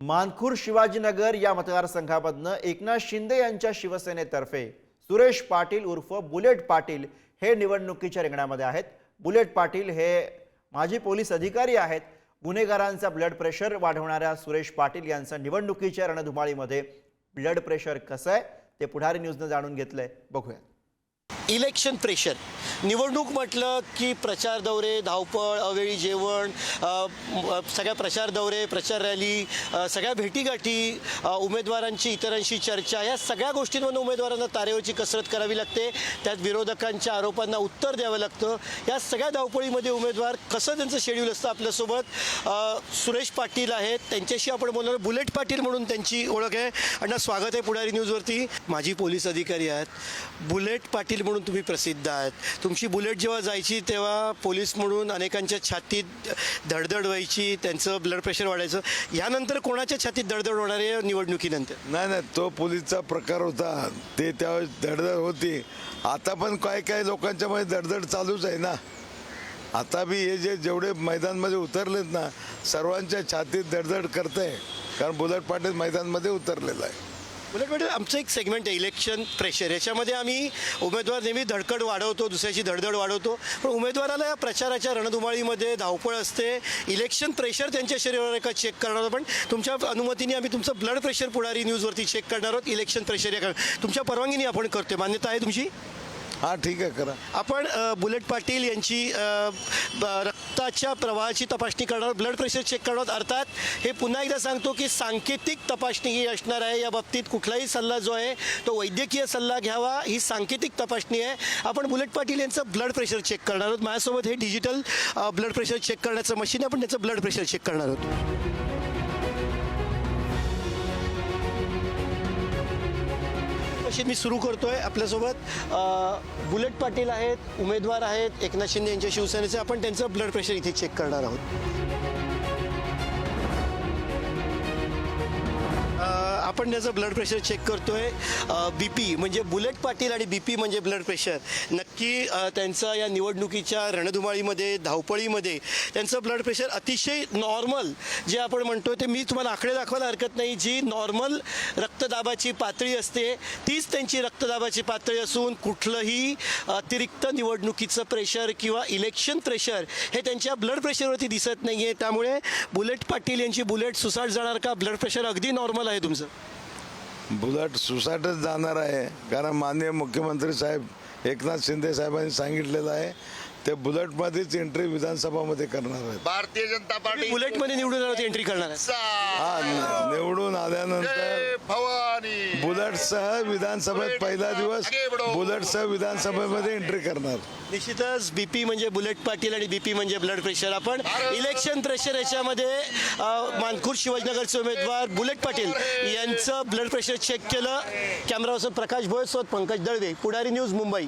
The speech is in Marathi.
मानखूर शिवाजीनगर या मतदारसंघामधनं एकनाथ शिंदे यांच्या शिवसेनेतर्फे सुरेश पाटील उर्फ बुलेट पाटील हे निवडणुकीच्या रिंगणामध्ये आहेत. बुलेट पाटील हे माजी पोलीस अधिकारी आहेत. गुन्हेगारांचा ब्लड प्रेशर वाढवणाऱ्या सुरेश पाटील यांचा निवडणुकीच्या रणधुमाळीमध्ये ब्लड प्रेशर कसं आहे ते पुढारी न्यूजनं जाणून घेतलंय. बघूया. Election pressure. निवडणूक म्हटलं की प्रचार दौरे धावपळ अवेळी जेवण सगळ्या प्रचार दौरे प्रचार रॅली सगळ्या भेटीगाठी उमेदवारांची इतरांशी चर्चा या सगळ्या गोष्टींमधून उमेदवारांना तारेवरची कसरत करावी लागते. त्यात विरोधकांच्या आरोपांना उत्तर द्यावं लागतं. या सगळ्या धावपळीमध्ये उमेदवार कसं त्यांचं शेड्यूल असतं आपल्यासोबत? सुरेश पाटील आहेत. त्यांच्याशी आपण बोलणार. बुलेट पाटील म्हणून त्यांची ओळख आहे. अण्णा स्वागत आहे पुढारी न्यूजवरती. माजी पोलीस अधिकारी आहेत. बुलेट पाटील म्हणून तुम्ही प्रसिद्ध आहात. तुमची बुलेट जेव्हा जायची तेव्हा पोलीस म्हणून अनेकांच्या छातीत धडधड व्हायची त्यांचं ब्लड प्रेशर वाढायचं. यानंतर कोणाच्या छातीत धडधड होणार आहे निवडणुकीनंतर? नाही नाही तो पोलीसचा प्रकार होता. ते त्यावेळेस धडधड होती. आता पण काय काय लोकांच्या मध्ये धडधड चालूच आहे ना. आता बी हे जे जेवढे मैदानमध्ये उतरलेत ना सर्वांच्या छातीत धडधड करते कारण बुलेट पाटील मैदानमध्ये उतरलेलं आहे. उलट म्हणजे आमचं एक सेगमेंट आहे इलेक्शन प्रेशर याच्यामध्ये आम्ही उमेदवार नेहमी धडकड वाढवतो दुसऱ्याची धडधड वाढवतो. पण उमेदवाराला या प्रचाराच्या रणधुमाळीमध्ये धावपळ असते. इलेक्शन प्रेशर त्यांच्या शरीरावर एका चेक करणार आहोत पण तुमच्या अनुमतीने आम्ही तुमचं ब्लड प्रेशर पुढारी न्यूजवरती चेक करणार आहोत. इलेक्शन प्रेशर या तुमच्या परवानगीने आपण करतोय. मान्यता आहे तुमची? हा ठीक आहे करा. आपण अ, बुलेट पाटील यांची अ, ब- रक्ताच्या प्रवाहाची तपासणी करणार ब्लड प्रेशर चेक करणार अर्थात हे पुन्हा एकदा सांगतो की सांकेतिक तपासणी ही असणार आहे. या बाबतीत कुठलाही सल्ला जो आहे तो वैद्यकीय सल्ला घ्यावा. ही सांकेतिक तपासणी आहे. आपण बुलेट पाटील यांचं ब्लड प्रेशर चेक करणार आहोत. माझ्यासोबत हे डिजिटल ब्लड प्रेशर चेक करण्याचं मशीन आहे. आपण त्याचं ब्लड प्रेशर चेक करणार आहोत. मशीन मी सुरू करतोय आपल्यासोबत. बुलेट पाटील आहेत उमेदवार आहेत एकनाथ शिंदे यांच्या शिवसेनेचे. आपण त्यांचं ब्लड प्रेशर इथे चेक करणार आहोत. आपण त्याचं ब्लड प्रेशर चेक करतोय बी पी म्हणजे बुलेट पाटील आणि बी पी म्हणजे ब्लड प्रेशर नक्की त्यांचा या निवडणुकीच्या रणधुमाळीमध्ये धावपळीमध्ये त्यांचं ब्लड प्रेशर अतिशय नॉर्मल जे आपण म्हणतो ते मी तुम्हाला आकडे दाखवायला हरकत नाही. जी नॉर्मल रक्तदाबाची पातळी असते तीच त्यांची रक्तदाबाची पातळी असून कुठलंही अतिरिक्त निवडणुकीचं प्रेशर किंवा इलेक्शन प्रेशर हे त्यांच्या ब्लड प्रेशरवरती दिसत नाही आहे त्यामुळे बुलेट पाटील यांची बुलेट सुसाट जाणार का? ब्लड प्रेशर अगदी नॉर्मल आहे तुमचं. बुलेट सुसाटच जाणार आहे. कारण माननीय मुख्यमंत्री साहेब एकनाथ शिंदे साहेबांनी सांगितलेलं आहे ते बुलेटमध्येच एंट्री विधानसभामध्ये करणार आहेत. भारतीय जनता पार्टी बुलेटमध्ये निवडून एंट्री करणार आहे. हा निवडून आल्यानंतर बुलेटसह विधानसभेत पहिला दिवस बुलेटसह विधानसभेमध्ये एंट्री करणार. निश्चितच बीपी म्हणजे बुलेट पाटील आणि बीपी म्हणजे ब्लड प्रेशर आपण इलेक्शन प्रेशर याच्यामध्ये मानखूर शिवाजीनगरचे उमेदवार बुलेट पाटील यांचं ब्लड प्रेशर चेक केलं. कॅमेरापासून प्रकाश भोयसोत पंकज दळवे पुढारी न्यूज मुंबई.